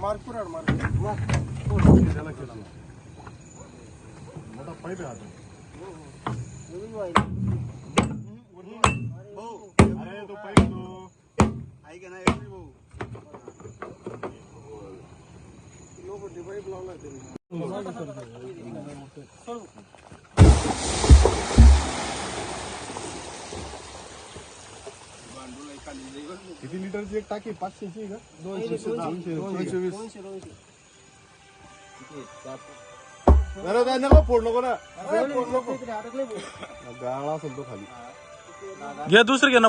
मार्कुराड mark मोठा pipe आहे आता अरे तो पाईप तो ऐका ना भाऊ किती लिटरची एक टाकी? पाचशेची का दोनशे दोनशे वीस अरे काय नको फोड नको ना। फोड नको गाळा असेल तो खाली। घे दुसरी घे ना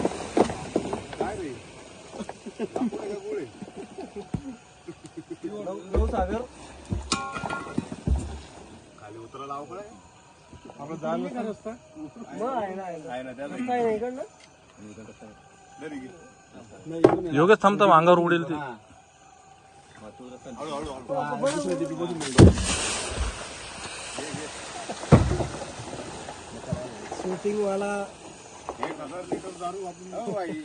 काय रे लाकूड आहे का गोळ आहे? खाली उतरा लाव काय आपलं जाल नसतं रस्ता आहे ना त्याला दरी घे. योगेश थांबता अंगावर उडेल ते हळू हळू हळू शूटिंग वाला। एक हज़ार लिटर दारू आपण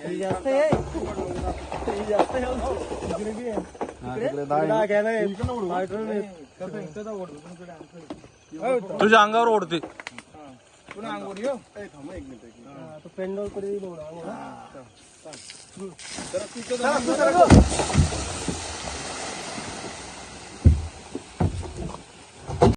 हे जास्त आहे हे। आहे इकडे. पार्टनर नाही. तुझ्या अंगावर ओढते। हा, तो. चला, तू चला.